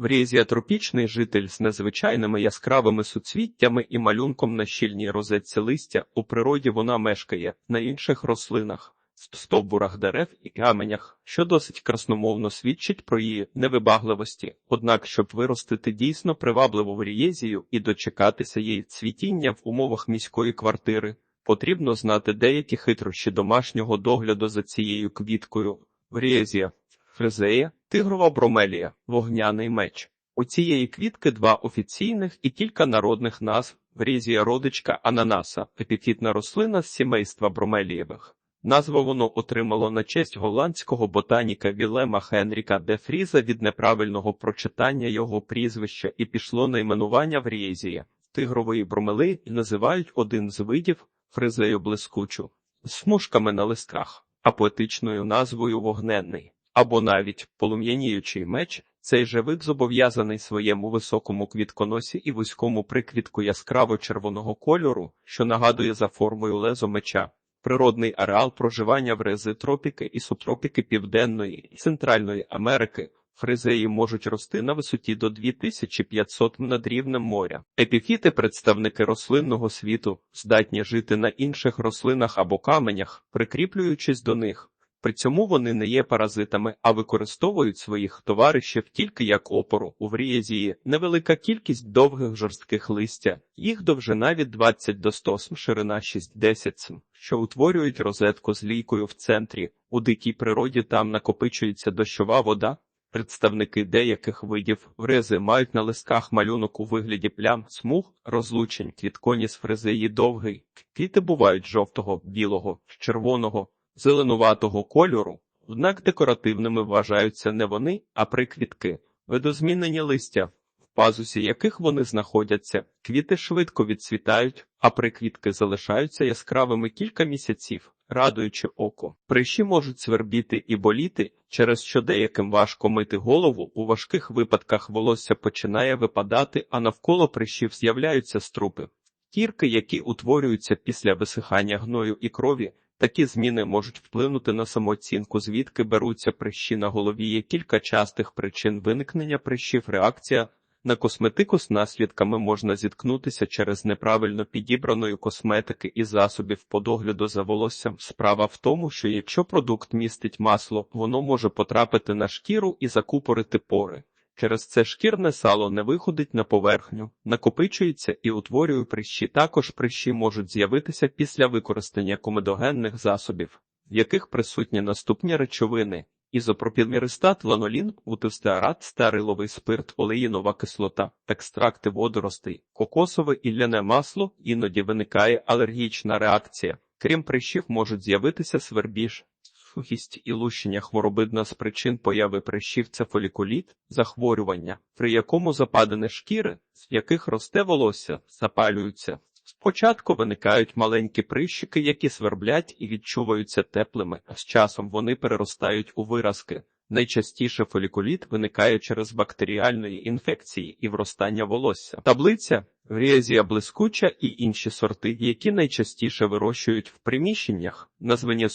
Врізія тропічний житель з незвичайними яскравими суцвіттями і малюнком на щільній розетці листя. У природі вона мешкає на інших рослинах, стовбурах дерев і каменях, що досить красномовно свідчить про її невибагливості. Однак, щоб виростити дійсно привабливу врієзію і дочекатися її цвітіння в умовах міської квартири, потрібно знати деякі хитрощі домашнього догляду за цією квіткою. Врієзія Фрезея, тигрова бромелія, вогняний меч. У цієї квітки два офіційних і кілька народних назв. Врізія родичка ананаса, епіфітна рослина з сімейства бромелієвих. Назву воно отримало на честь голландського ботаніка Вілема Хенріка де Фріза від неправильного прочитання його прізвища і пішло найменування Врєзія. Тигрової бромели називають один з видів фризею блискучу, з смужками на листках, а поетичною назвою вогненний або навіть полум'яніючий меч, цей же вид зобов'язаний своєму високому квітконосі і вузькому приквітку яскраво червоного кольору, що нагадує за формою лезо меча. Природний ареал проживання в рези тропіки і субтропіки Південної і Центральної Америки. Фризеї можуть рости на висоті до 2500 над рівнем моря. Епіфіти, представники рослинного світу, здатні жити на інших рослинах або каменях, прикріплюючись до них. При цьому вони не є паразитами, а використовують своїх товаришів тільки як опору. У врієзії невелика кількість довгих жорстких листя, їх довжина від 20 до 100 см, ширина 6-10 см, що утворюють розетку з лійкою в центрі. У дикій природі там накопичується дощова вода. Представники деяких видів фрези мають на листках малюнок у вигляді плям, смуг, розлучень, квітконіс фрезеї довгий. Квіти бувають жовтого, білого, червоного зеленуватого кольору, однак декоративними вважаються не вони, а приквітки, видозмінені листя, в пазусі яких вони знаходяться, квіти швидко відцвітають, а приквітки залишаються яскравими кілька місяців, радуючи око. Прищі можуть свербіти і боліти, через що деяким важко мити голову, у важких випадках волосся починає випадати, а навколо прищів з'являються струпи. Кірки, які утворюються після висихання гною і крові, Такі зміни можуть вплинути на самооцінку, звідки беруться прищі на голові. Є кілька частих причин виникнення прищів. Реакція на косметику з наслідками можна зіткнутися через неправильно підібраної косметики і засобів по догляду за волоссям. Справа в тому, що якщо продукт містить масло, воно може потрапити на шкіру і закупорити пори. Через це шкірне сало не виходить на поверхню, накопичується і утворює прищі. Також прищі можуть з'явитися після використання комедогенних засобів, в яких присутні наступні речовини: ізопропілміристат, ланолін, утистеарат, стериловий спирт, олеїнова кислота, екстракти водоростей, кокосове і ляне масло, іноді виникає алергічна реакція. Крім прищів, можуть з'явитися свербіж, сухість і лущення хворобидна з причин появи прищів це фолікуліт, захворювання, при якому западини шкіри, з яких росте волосся, запалюються. Спочатку виникають маленькі прищики, які сверблять і відчуваються теплими, а з часом вони переростають у виразки. Найчастіше фолікуліт виникає через бактеріальної інфекції і вростання волосся. Таблиця Вріазія блискуча і інші сорти, які найчастіше вирощують в приміщеннях, названі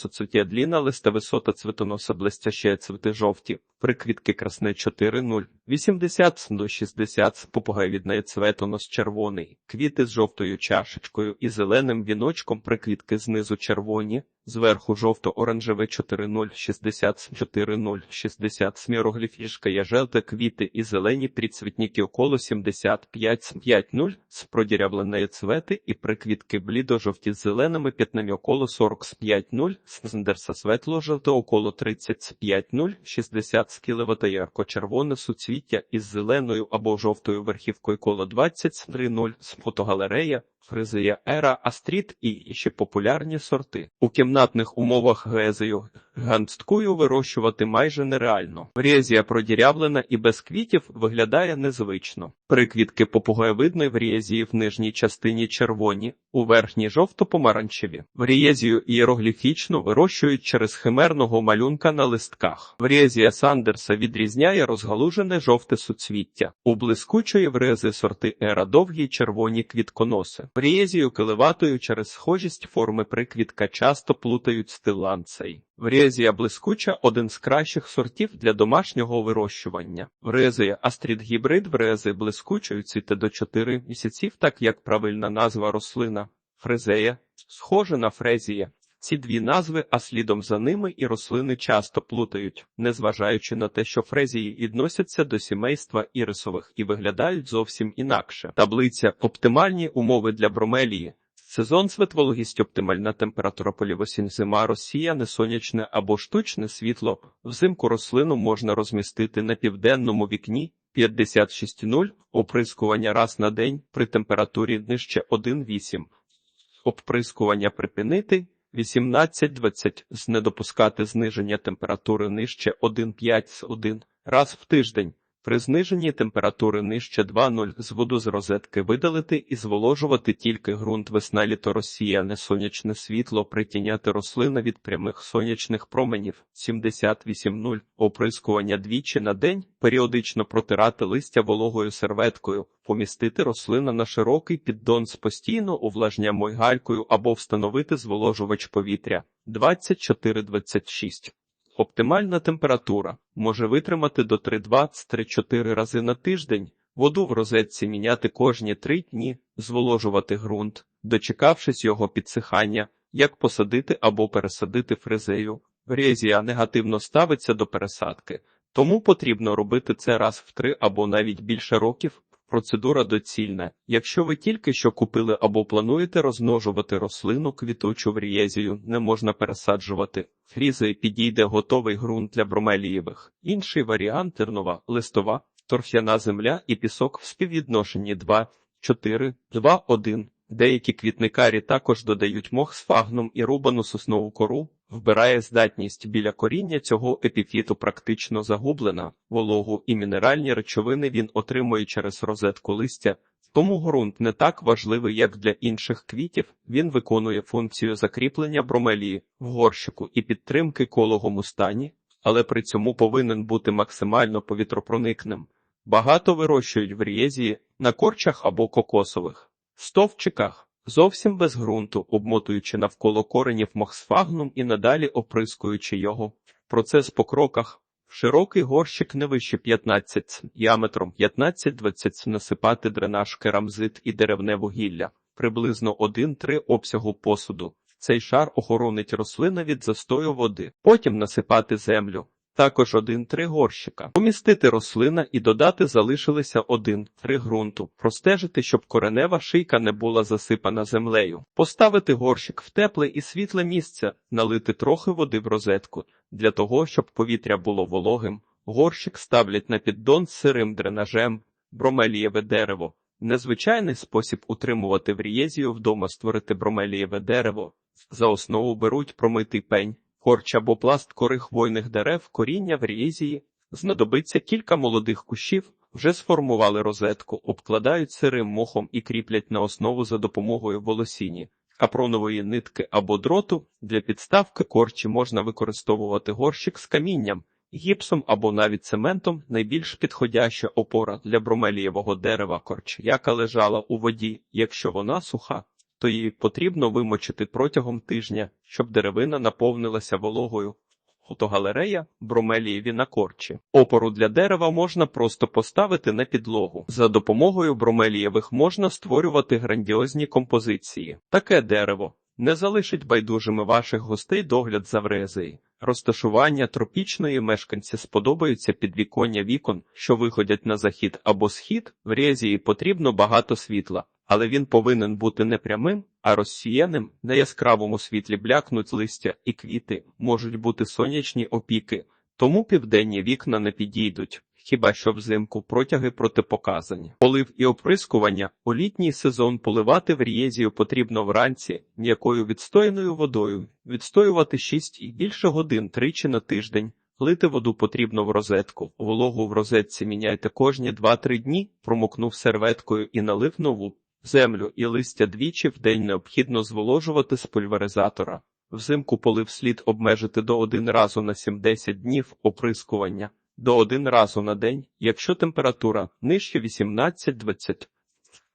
листа висота цветоноса блестяще цвети жовті, приквітки красне 4,0, 80 до 60, попугайвідне цветонос червоний, квіти з жовтою чашечкою і зеленим віночком, приквітки знизу червоні, зверху жовто-оранжеве 4,0, 60, 4,0, 60, смірогліфішка яжелте, квіти і зелені прицвітніки около 75, 5,0, з продірявленої цвети і приквітки блідо-жовті з зеленими п'ятнами около 45,0, сндерса светло-жовте около 35,0, 60 скілевата ярко-червоне суцвіття із зеленою або жовтою верхівкою коло 23,0, фотогалерея, фризея ера, астріт і ще популярні сорти. У кімнатних умовах гезею гансткую вирощувати майже нереально. Врєзія продірявлена і без квітів виглядає незвично. Приквітки попугаєвидної врєзії в нижній частині червоні, у верхній жовто-помаранчеві. Врєзію ієрогліфічну вирощують через химерного малюнка на листках. Врєзія Сандерса відрізняє розгалужене жовте суцвіття. У блискучої врези сорти ера довгі червоні квітконоси. Врєзію киливатою через схожість форми приквітка часто плутають з тиланцей. Врезія блискуча один з кращих сортів для домашнього вирощування. Врезія астрід гібрид врези блискучої цвіте до 4 місяців, так як правильна назва рослина. Фрезея схоже на фрезія. Ці дві назви, а слідом за ними і рослини часто плутають, незважаючи на те, що фрезії відносяться до сімейства ірисових і виглядають зовсім інакше. Таблиця оптимальні умови для бромелії. Сезон світловологість оптимальна температура полівосінь зима Росія несонячне або штучне світло. Взимку рослину можна розмістити на південному вікні 56.0, оприскування раз на день при температурі нижче 1,8. Оприскування припинити 18-20 з не допускати зниження температури нижче 1,5 з 1 раз в тиждень. При зниженні температури нижче 2,0 з воду з розетки видалити і зволожувати тільки ґрунт. Весна літо розсіяне сонячне світло, притіняти рослина від прямих сонячних променів. 78,0 оприскування двічі на день, періодично протирати листя вологою серветкою, помістити рослина на широкий піддон з постійно увлажнямою галькою або встановити зволожувач повітря. 24-26. Оптимальна температура може витримати до 3-2-3-4 рази на тиждень, воду в розетці міняти кожні 3 дні, зволожувати ґрунт, дочекавшись його підсихання, як посадити або пересадити фрезею. Резія негативно ставиться до пересадки, тому потрібно робити це раз в 3 або навіть більше років. Процедура доцільна. Якщо ви тільки що купили або плануєте розмножувати рослину квітучу в рієзію, не можна пересаджувати. Фрізи підійде готовий ґрунт для бромелієвих. Інший варіант тернова, листова, торф'яна земля і пісок в співвідношенні 2, 4, 2, 1. Деякі квітникарі також додають мох з фагном і рубану соснову кору, вбирає здатність біля коріння цього епіфіту практично загублена, вологу і мінеральні речовини він отримує через розетку листя, тому ґрунт не так важливий, як для інших квітів, він виконує функцію закріплення бромелії в горщику і підтримки кологому стані, але при цьому повинен бути максимально повітропроникним. Багато вирощують в рієзії на корчах або кокосових стовпчиках, зовсім без ґрунту, обмотуючи навколо коренів мохсфагнум і надалі оприскуючи його. Процес по кроках. Широкий горщик не вище 15 діаметром 15-20 насипати дренаж керамзит і деревне вугілля, приблизно 1-3 обсягу посуду. Цей шар охоронить рослина від застою води, потім насипати землю. Також один-три горщика. Помістити рослина і додати залишилися один-три ґрунту. Простежити, щоб коренева шийка не була засипана землею. Поставити горщик в тепле і світле місце, налити трохи води в розетку. Для того, щоб повітря було вологим, горщик ставлять на піддон з сирим дренажем, бромелієве дерево. Незвичайний спосіб утримувати в рієзію вдома створити бромелієве дерево. За основу беруть промитий пень. Корч або пласт кори хвойних дерев, коріння в різії, знадобиться кілька молодих кущів, вже сформували розетку, обкладають сирим мохом і кріплять на основу за допомогою волосіні, капронової нитки або дроту. Для підставки корчі можна використовувати горщик з камінням, гіпсом або навіть цементом. Найбільш підходяща опора для бромелієвого дерева корч, яка лежала у воді, якщо вона суха то її потрібно вимочити протягом тижня, щоб деревина наповнилася вологою. Фотогалерея бромелієві на корчі. Опору для дерева можна просто поставити на підлогу. За допомогою бромелієвих можна створювати грандіозні композиції. Таке дерево не залишить байдужими ваших гостей догляд за врезеї. Розташування тропічної мешканці сподобаються підвіконня вікон, що виходять на захід або схід. В резії потрібно багато світла але він повинен бути не прямим, а розсіяним. На яскравому світлі блякнуть листя і квіти, можуть бути сонячні опіки, тому південні вікна не підійдуть. Хіба що взимку протяги протипоказані. Полив і оприскування у літній сезон поливати в рієзію потрібно вранці м'якою відстояною водою, відстоювати 6 і більше годин тричі на тиждень. Лити воду потрібно в розетку. Вологу в розетці міняйте кожні 2-3 дні, промокнув серветкою і налив нову. Землю і листя двічі в день необхідно зволожувати з пульверизатора. Взимку полив слід обмежити до один разу на 7-10 днів оприскування, до один разу на день, якщо температура нижче 18-20.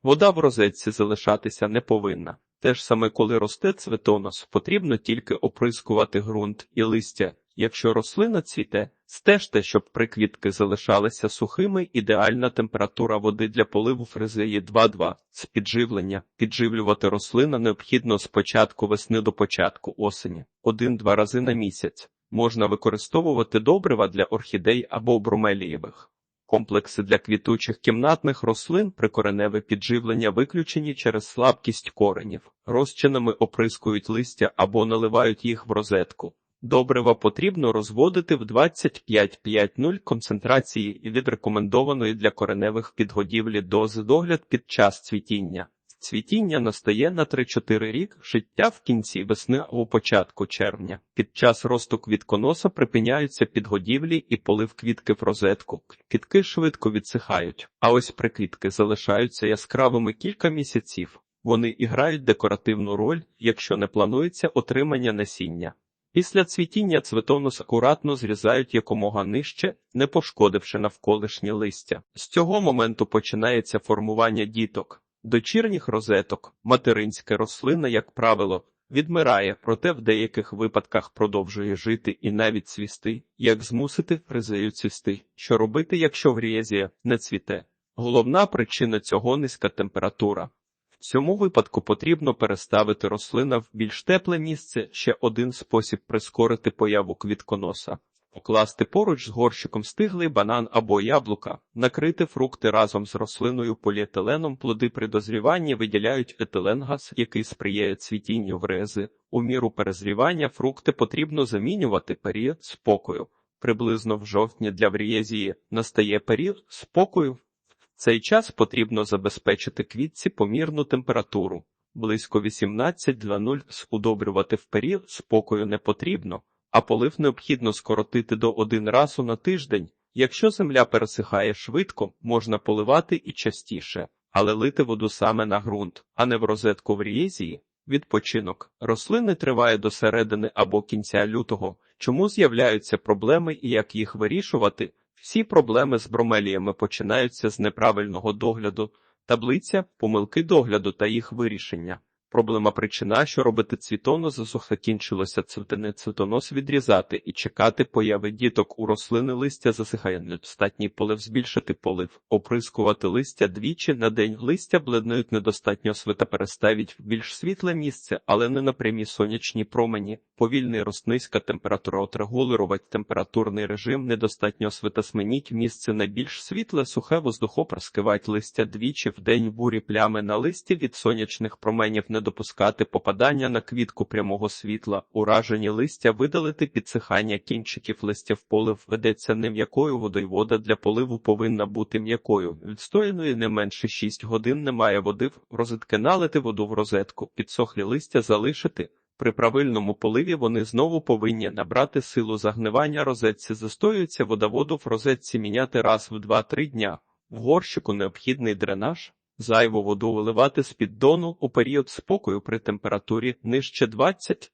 Вода в розетці залишатися не повинна. Те ж саме, коли росте цветонос, потрібно тільки оприскувати ґрунт і листя. Якщо рослина цвіте, стежте, щоб приквітки залишалися сухими. Ідеальна температура води для поливу фрезеї 2,2. З підживлення. Підживлювати рослина необхідно з початку весни до початку осені, 1-2 рази на місяць. Можна використовувати добрива для орхідей або бромелієвих. Комплекси для квітучих кімнатних рослин прикореневе підживлення виключені через слабкість коренів. Розчинами оприскують листя або наливають їх в розетку. Добрива потрібно розводити в 25,5,0 концентрації і від рекомендованої для кореневих підгодівлі дози догляд під час цвітіння. Цвітіння настає на 3-4 рік, життя в кінці весни або початку червня. Під час росту квітконоса припиняються підгодівлі і полив квітки в розетку. Квітки швидко відсихають, а ось приквітки залишаються яскравими кілька місяців. Вони і грають декоративну роль, якщо не планується отримання насіння. Після цвітіння цветонус акуратно зрізають якомога нижче, не пошкодивши навколишнє листя. З цього моменту починається формування діток. Дочірніх розеток, материнська рослина, як правило, відмирає, проте в деяких випадках продовжує жити і навіть цвісти, як змусити фрезею цвісти, що робити, якщо грієзія не цвіте. Головна причина цього низька температура. Цьому випадку потрібно переставити рослина в більш тепле місце ще один спосіб прискорити появу квітконоса. Покласти поруч з горщиком стиглий банан або яблука, накрити фрукти разом з рослиною поліетиленом. Плоди при дозріванні виділяють етиленгаз, який сприяє цвітінню врези. У міру перезрівання фрукти потрібно замінювати період спокою. Приблизно в жовтні для врієзії настає період спокою. Цей час потрібно забезпечити квітці помірну температуру. Близько 18-00 удобрювати в період спокою не потрібно а полив необхідно скоротити до один разу на тиждень. Якщо земля пересихає швидко, можна поливати і частіше, але лити воду саме на ґрунт, а не в розетку в рієзії. Відпочинок рослини триває до середини або кінця лютого. Чому з'являються проблеми і як їх вирішувати? Всі проблеми з бромеліями починаються з неправильного догляду, таблиця, помилки догляду та їх вирішення. Проблема причина, що робити цвітонос засух закінчилося цвітини цвітонос відрізати і чекати появи діток. У рослини листя засихає недостатній полив збільшити полив, оприскувати листя двічі на день. Листя бледнують недостатньо свита переставіть в більш світле місце, але не на прямі сонячні промені, повільний рост низька температура отрегулювати температурний режим, недостатньо свита сменіть місце на більш світле, сухе воздухо воздухопраскивать листя двічі в день. Бурі плями на листі від сонячних променів не допускати попадання на квітку прямого світла, уражені листя видалити підсихання кінчиків листя в полив ведеться не м'якою водою. Вода для поливу повинна бути м'якою. Відстояною не менше 6 годин немає води в розетки налити воду в розетку, підсохлі листя залишити. При правильному поливі вони знову повинні набрати силу загнивання розетці, застоюється водоводу в розетці міняти раз в 2-3 дня. В горщику необхідний дренаж. Зайву воду виливати з піддону у період спокою при температурі нижче 20.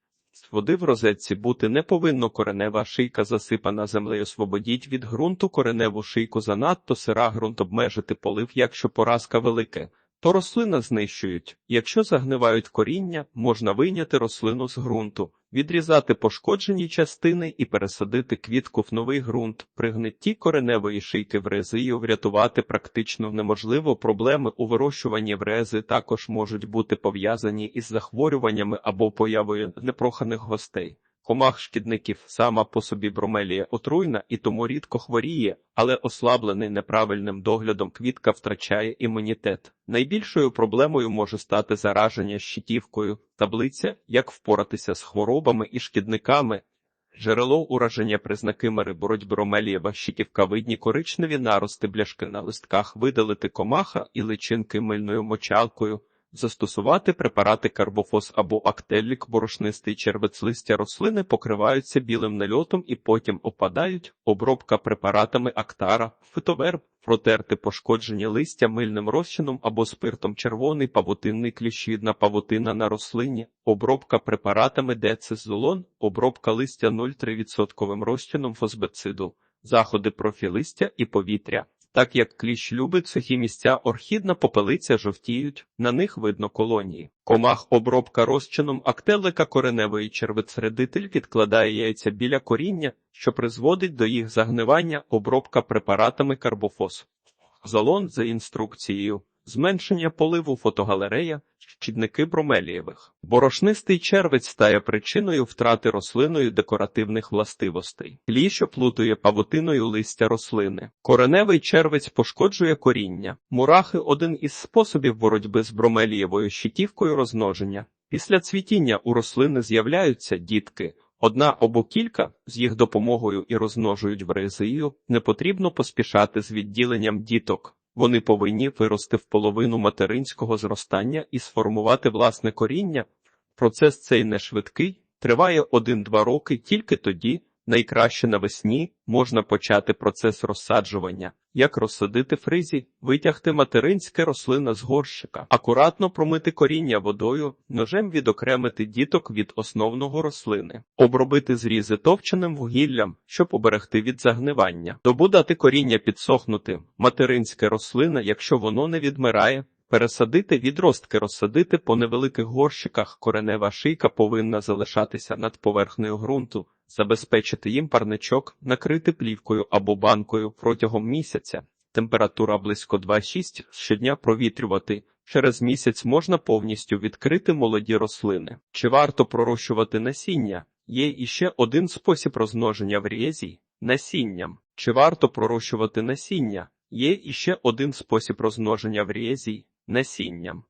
Води в розетці бути не повинно коренева шийка засипана землею. Свободіть від ґрунту кореневу шийку занадто сира ґрунт обмежити полив, якщо поразка велике то рослина знищують. Якщо загнивають коріння, можна вийняти рослину з ґрунту, відрізати пошкоджені частини і пересадити квітку в новий ґрунт. При гнитті кореневої шийки врезію врятувати практично неможливо. Проблеми у вирощуванні врези також можуть бути пов'язані із захворюваннями або появою непроханих гостей. Комах шкідників сама по собі бромелія отруйна і тому рідко хворіє, але ослаблений неправильним доглядом квітка втрачає імунітет. Найбільшою проблемою може стати зараження щитівкою, таблиця, як впоратися з хворобами і шкідниками. Джерело ураження признаки мери боротьби бромелієва щитівка видні коричневі нарости бляшки на листках, видалити комаха і личинки мильною мочалкою застосувати препарати карбофос або актелік, борошнистий червець листя рослини покриваються білим нальотом і потім опадають, обробка препаратами актара, фитоверб, протерти пошкоджені листя мильним розчином або спиртом червоний павутинний кліщідна павутина на рослині, обробка препаратами децизолон, обробка листя 0,3% розчином фосбециду, заходи профілистя і повітря. Так як кліщ любить сухі місця, орхідна попелиця жовтіють, на них видно колонії. Комах обробка розчином актелика кореневої червицередитель відкладає яйця біля коріння, що призводить до їх загнивання, обробка препаратами карбофос. Залон за інструкцією. Зменшення поливу фотогалерея, щідники бромелієвих. Борошнистий червець стає причиною втрати рослиною декоративних властивостей. Кліщ оплутує павутиною листя рослини. Кореневий червець пошкоджує коріння. Мурахи один із способів боротьби з бромелієвою щитівкою розмноження. Після цвітіння у рослини з'являються дітки. Одна або кілька з їх допомогою і розмножують в резію. Не потрібно поспішати з відділенням діток. Вони повинні вирости в половину материнського зростання і сформувати власне коріння. Процес цей не швидкий, триває 1-2 роки, тільки тоді, найкраще навесні, можна почати процес розсаджування. Як розсадити фризі, витягти материнське рослина з горщика, акуратно промити коріння водою, ножем відокремити діток від основного рослини, обробити зрізи товченим вугіллям, щоб оберегти від загнивання, добу дати коріння підсохнути, материнське рослина, якщо воно не відмирає, Пересадити відростки розсадити по невеликих горщиках, коренева шийка повинна залишатися над поверхнею ґрунту, забезпечити їм парничок, накрити плівкою або банкою протягом місяця. Температура близько 2,6, щодня провітрювати. Через місяць можна повністю відкрити молоді рослини. Чи варто пророщувати насіння? Є іще один спосіб розмноження в рєзі – насінням. Чи варто пророщувати насіння? Є іще один спосіб розмноження в рєзі – насінням.